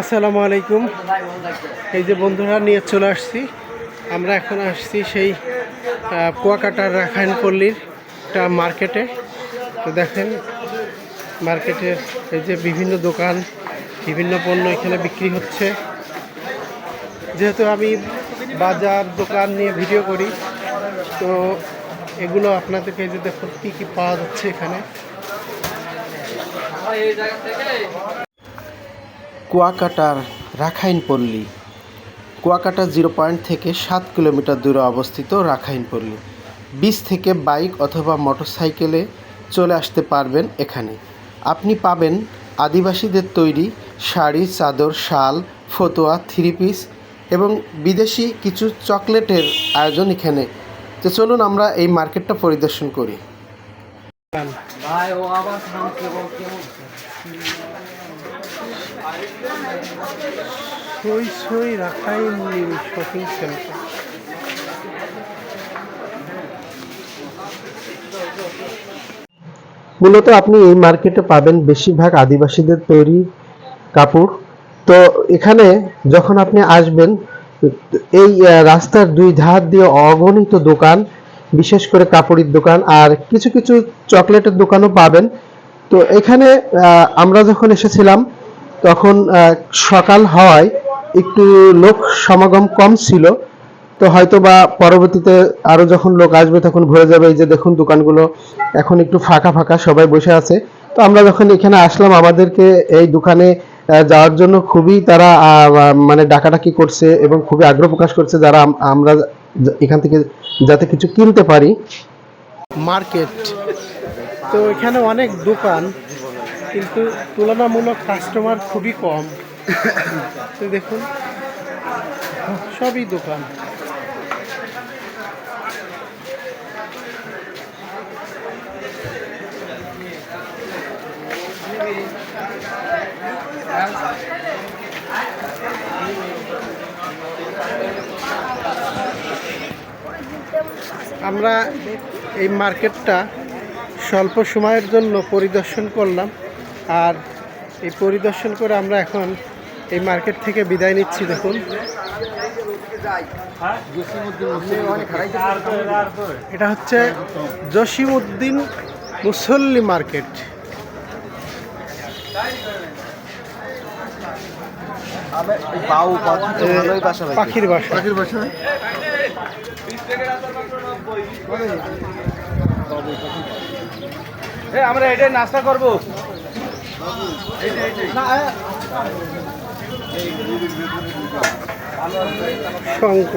আসসালামু আলাইকুম। এই যে বন্ধুরা, নিয়ে চলে আসছি। আমরা এখন আসছি সেই কুয়াকাটার রাখাইন পল্লীর একটা মার্কেটে। তো দেখেন মার্কেটের এই যে বিভিন্ন দোকান, বিভিন্ন পণ্য এখানে বিক্রি হচ্ছে। যেহেতু আমি বাজার দোকান নিয়ে ভিডিও করি, তো এগুলো আপনাদেরকে এই যে দেখুন, কী কী পাওয়া যাচ্ছে এখানে। কুয়াকাটার রাখাইন পল্লী কুয়াকাটা জিরো পয়েন্ট থেকে সাত কিলোমিটার দূরে অবস্থিত রাখাইন পল্লী বিচ থেকে বাইক অথবা মোটরসাইকেলে চলে আসতে পারবেন এখানে। আপনি পাবেন আদিবাসীদের তৈরি শাড়ি, চাদর, শাল, ফতোয়া, থ্রি পিস এবং বিদেশি কিছু চকলেটের আয়োজন এখানে। তো চলুন আমরা এই মার্কেটটা পরিদর্শন করি। ভাই, ও আবার সই সই রাখাইন শপিং সেন্টার মূলত আপনি এই মার্কেটে পাবেন বেশিরভাগ আদিবাসীদের তৈরি কাপড়। তো এখানে যখন আপনি আসবেন, এই রাস্তার দুই ধার দিয়ে অগণিত দোকান, বিশেষ করে কাপড়ের দোকান আর কিছু কিছু চকলেটের দোকানও পাবেন। তো এখানে আমরা যখন এসেছিলাম তখন সকাল হওয়ায় একটু লোক সমাগম কম ছিল। তো হয়তো বা পরবর্তীতে আরও যখন লোক আসবে তখন ভরে যাবে, এই যে দেখুন দোকানগুলো এখন একটু ফাঁকা ফাঁকা, সবাই বসে আছে। তো আমরা যখন এখানে আসলাম, আমাদেরকে এই দোকানে যাওয়ার জন্য খুবই তারা মানে ডাকাডাকি করছে এবং খুবই আগ্রহ প্রকাশ করছে যারা আমরা এখান থেকে যাতে কিছু কিনতে পারি। মার্কেট। তো এখানে অনেক দোকান। কিন্তু তুলনামূলক কাস্টমার খুবই কম। তো দেখুন, সবই দোকান। আমরা এই মার্কেটটা স্বল্প সময়ের জন্য পরিদর্শন করলাম। আর এই পরিদর্শন করে আমরা এখন এই মার্কেট থেকে বিদায় নিচ্ছি দেখুন। এটা হচ্ছে জসিমউদ্দিন মুসল্লি মার্কেট। পাখির বাসা। পাখির বাসা। আমরা এটা নাস্তা করব। শঙ্খ